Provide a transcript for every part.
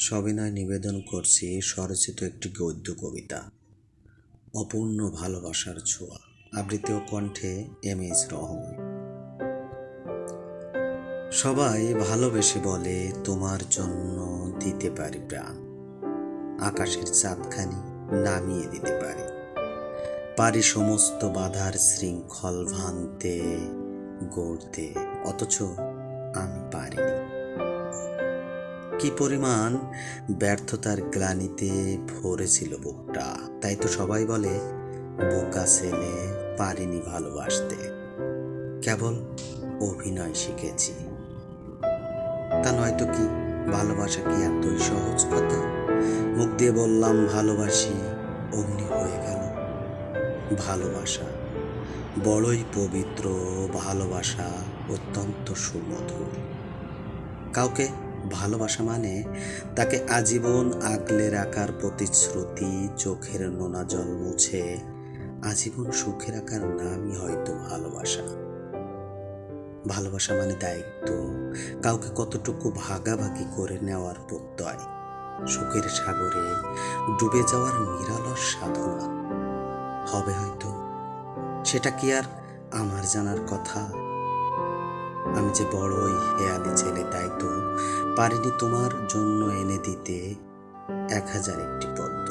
সবিনয় নিবেদন করছি স্বরচিত একটি গদ্য কবিতা, অপূর্ণ ভালোবাসার ছোঁয়া, আবৃত্তি ও কণ্ঠে এম এস রহমান। সবাই ভালোবেসে বলে, তোমার জন্য দিতে পারি প্রাণ। আকাশের চাঁদখানি নামিয়ে দিতে পারি। পারি সমস্ত বাধার শৃঙ্খল ভাঙতে, গড়তে, অথচ আমি পারিনি। কি পরিমাণ ব্যর্থতার গ্লানিতে ভরেছিল বুকটা। তাই তো সবাই বলে, বোকা ছেলে পারিনি ভালোবাসতে। কেবল অভিনয় শিখেছি। তা নয়তো কি, ভালোবাসা কি এতই সহজ কথা? মুখ দিয়ে বললাম, ভালোবাসি অগ্নি হয়ে গেল। ভালোবাসা, বড়ই পবিত্র, ভালোবাসা অত্যন্ত সুমধুর। কাউকে ভালোবাসা মানে তাকে আজীবন আগলে রাখার প্রতিশ্রুতি, চোখের নোনা জল মুছে, আজীবন সুখে রাখার নামই হয়তো ভালোবাসা। ভালোবাসা মানে দায়িত্ব, কাউকে কতটুকু ভাগাভাগি করে নেওয়ার প্রত্যয়, সুখের সাগরে ডুবে যাওয়ার নিরালস সাধনা। হবে হয়তো, সেটা কি আর আমার জানার কথা? আমি যে বড়ই হেয়ালি ছেলে, তাই তো পারিনি তোমার জন্য এনে দিতে এক হাজার একটি পদ্ম।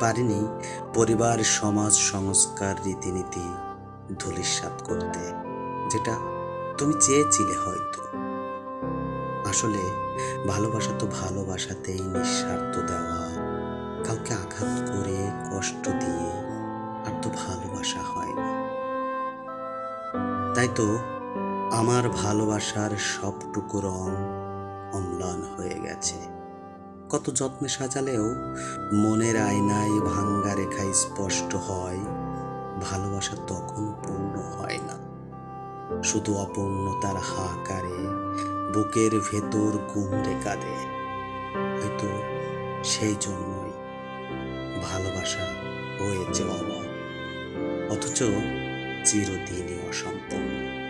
পারিনি পরিবার, সমাজ, সংস্কার, রীতিনীতি ধূলিসাৎ করতে, যেটা তুমি চেয়েছিলে হয়তো। আসলে ভালোবাসা তো ভালোবাসাতেই নিঃস্বার্থ দেওয়া। কাউকে আঘাত করে, কষ্ট দিয়ে আর তো ভালোবাসা হয় না। তাই তো আমার ভালোবাসার সবটুকু রং অম্লান হয়ে গেছে। কত যত্নে সাজালেও মনের আয়নায় ভাঙ্গা রেখায় স্পষ্ট হয়, ভালোবাসা তখন পূর্ণ হয় না। শুধু অপূর্ণতার হাকারে বুকের ভেতর গুমড়ে কাঁদে। হয়তো সেই জন্যই ভালোবাসা হয়েছে অথচ চিরদিনই অসম্পূর্ণ।